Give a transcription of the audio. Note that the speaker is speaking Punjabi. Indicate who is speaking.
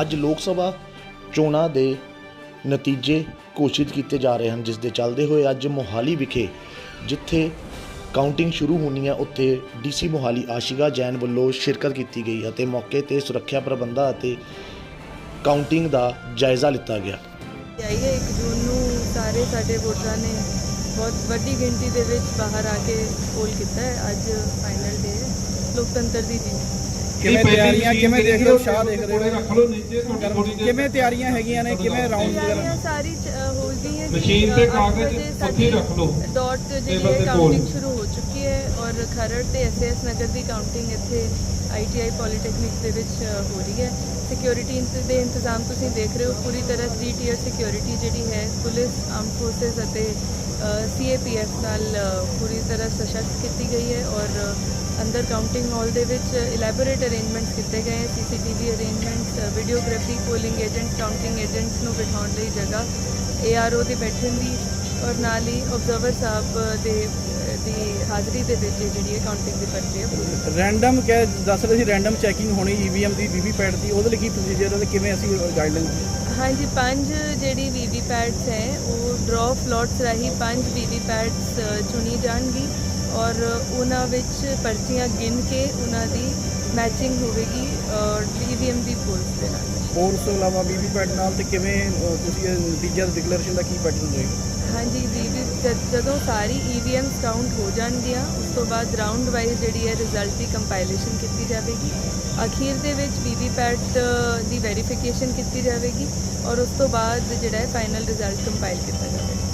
Speaker 1: ਅੱਜ ਲੋਕ ਸਭਾ ਚੋਣਾਂ ਦੇ ਨਤੀਜੇ ਘੋਸ਼ਿਤ ਕੀਤੇ ਜਾ ਰਹੇ ਹਨ, ਜਿਸ ਦੇ ਚੱਲਦੇ ਹੋਏ ਅੱਜ ਮੋਹਾਲੀ ਵਿਖੇ, ਜਿੱਥੇ ਕਾਊਂਟਿੰਗ ਸ਼ੁਰੂ ਹੋਣੀ ਹੈ, ਉੱਥੇ ਡੀਸੀ ਮੋਹਾਲੀ ਆਸ਼ਿਕਾ ਜੈਨ ਵੱਲੋਂ ਸ਼ਿਰਕਤ ਕੀਤੀ ਗਈ ਅਤੇ ਮੌਕੇ ਤੇ ਸੁਰੱਖਿਆ ਪ੍ਰਬੰਧਾਂ ਅਤੇ ਕਾਊਂਟਿੰਗ ਦਾ ਜਾਇਜ਼ਾ ਲਿੱਤਾ ਗਿਆ।
Speaker 2: ਆਈ 1 ਜੂਨ ਨੂੰ ਸਾਰੇ ਸਾਡੇ ਵੋਟਰਾਂ ਨੇ ਬਹੁਤ ਵੱਡੀ ਗਿਣਤੀ ਦੇ ਵਿੱਚ ਬਾਹਰ ਆ ਕੇ ਪੋਲ ਕੀਤਾ ਹੈ, ਅੱਜ ਫਾਈਨਲ ਡੇ ਹੈ, ਲੋਕਤੰਤਰ ਦੀ ਜਿੱਤ
Speaker 3: ਕਿਵੇਂ ਤਿਆਰੀਆਂ ਕਿਵੇਂ ਦੇਖ ਰਹੇ ਹੋ ਸ਼ਾਹ ਦੇਖ ਰਹੇ
Speaker 4: ਕੋਲੇ
Speaker 3: ਹੋ
Speaker 4: ਰੱਖ ਲਓ ਨੀਚੇ ਤੁਹਾਡੀ ਥੋੜੀ ਜਿਹੀ
Speaker 3: ਕਿਵੇਂ ਤਿਆਰੀਆਂ ਹੈਗੀਆਂ ਨੇ ਕਿਵੇਂ ਰਾਉਂਡ ਵਗੈਰਾ
Speaker 2: ਸਾਰੀ ਹੋ ਗਈਆਂ ਜੀ।
Speaker 4: ਮਸ਼ੀਨ ਤੇ ਕਾਗਜ਼ ਉੱਥੇ ਰੱਖ ਲਓ।
Speaker 2: ਡਾਟ ਜਿਹੜੀ ਹੈ ਕਾਊਂਟਿੰਗ। ਸ਼ੁਰੂ ਹੋ ਚੁੱਕੀ ਹੈ ਔਰ ਖਰੜ ਤੇ ਐਸਐਸ ਨਗਰ ਦੀ ਕਾਊਂਟਿੰਗ ਇੱਥੇ ਆਈਟੀਆਈ ਪੋਲੀਟੈਕਨਿਕ ਦੇ ਵਿੱਚ ਹੋ ਰਹੀ ਹੈ। ਸਿਕਿਉਰਿਟੀ ਦੇ ਇੰਤਜ਼ਾਮ ਤੁਸੀਂ ਦੇਖ ਰਹੇ ਹੋ। ਪੂਰੀ ਤਰ੍ਹਾਂ 3 ਟੀਅਰ ਸਿਕਿਉਰਿਟੀ ਜਿਹੜੀ ਹੈ, ਪੁਲਿਸ ਆਰਮ ਫੋਰਸਸ ਅਤੇ ਸੀਏਪੀਐਫ ਨਾਲ ਪੂਰੀ ਤਰ੍ਹਾਂ ਸਸ਼ਕਤ ਕੀਤੀ ਗਈ ਹੈ ਔਰ ਅੰਦਰ ਕਾਊਂਟਿੰਗ ਹਾਲ ਦੇ ਵਿੱਚ ਇਲੈਬੋਰੇਟ ਅਰੇਂਜਮੈਂਟਸ ਕੀਤੇ ਗਏ ਹੈ। CCTV arrangements videography polling agent counting agents ਨੂੰ ਬਿਠਾਉਣ ਲਈ ਜਗ੍ਹਾ ਏਆਰਓ ਦੇ ਬੈਠਣ ਦੀ ਔਰ ਨਾਲ ਹੀ ਆਬਜ਼ਰਵਰ ਸਾਹਿਬ ਦੇ ਦੀ ਹਾਜ਼ਰੀ ਦੇ ਵਿੱਚ ਇਹ ਜਿਹੜੀ ਕਾਊਂਟਿੰਗ ਦੀ ਪ੍ਰਕਿਰਿਆ ਪੂਰੀ
Speaker 3: ਰੈਂਡਮ ਕਹਿ, ਦੱਸ ਰਹੇ ਸੀ ਰੈਂਡਮ ਚੈਕਿੰਗ ਹੋਣੀ ਈਵੀਐਮ ਦੀ ਵੀਵੀਪੈਟ ਦੀ, ਉਹਦੇ ਲਈ ਕੀ ਪ੍ਰੋਸੀਜਰ ਹੈ ਤੇ ਕਿਵੇਂ ਅਸੀਂ ਗਾਈਡਲਾਈਨ
Speaker 2: ਹਾਂਜੀ ਪੰਜ ਜਿਹੜੀ ਵੀਵੀ ਪੈਡਸ ਹੈ ਉਹ ਡਰਾ ਫਲੋਟਸ ਰਾਹੀਂ ਪੰਜ ਵੀਵੀ ਪੈਡਸ ਚੁਣੀ ਜਾਣਗੀ ਔਰ ਉਹਨਾਂ ਵਿੱਚ ਪਰਚੀਆਂ ਗਿਣ ਕੇ ਉਹਨਾਂ ਦੀ ਮੈਚਿੰਗ ਹੋਵੇਗੀ ਈਵੀਐਮ ਦੀ ਪੋਲਸ ਦੇ ਨਾਲ।
Speaker 3: ਹੋਰ ਤੋਂ ਇਲਾਵਾ ਵੀਵੀਪੈਟ ਨਾਲ ਤੇ ਕਿਵੇਂ ਤੁਸੀਂ ਨਤੀਜਾ ਡਿਕਲੇਰੇਸ਼ਨ ਦਾ ਕੀ ਪੈਟਰਨ ਹੋਏਗਾ
Speaker 2: ਹਾਂਜੀ ਵੀਵੀ ਜਦੋਂ ਸਾਰੀ ਈਵੀਐਮਸ ਕਾਊਂਟ ਹੋ ਜਾਣਗੀਆਂ ਉਸ ਤੋਂ ਬਾਅਦ ਰਾਉਂਡ ਵਾਈਜ਼ ਜਿਹੜੀ ਹੈ ਰਿਜ਼ਲਟ ਦੀ ਕੰਪਾਈਲੇਸ਼ਨ ਕੀਤੀ ਜਾਵੇਗੀ। ਅਖੀਰ ਦੇ ਵਿੱਚ ਵੀਵੀਪੈਟ ਦੀ ਵੈਰੀਫਿਕੇਸ਼ਨ ਕੀਤੀ ਜਾਵੇਗੀ। ਔਰ ਉਸ ਤੋਂ ਬਾਅਦ ਜਿਹੜਾ ਹੈ ਫਾਈਨਲ ਰਿਜ਼ਲਟ ਕੰਪਾਈਲ ਕੀਤਾ ਜਾਵੇਗਾ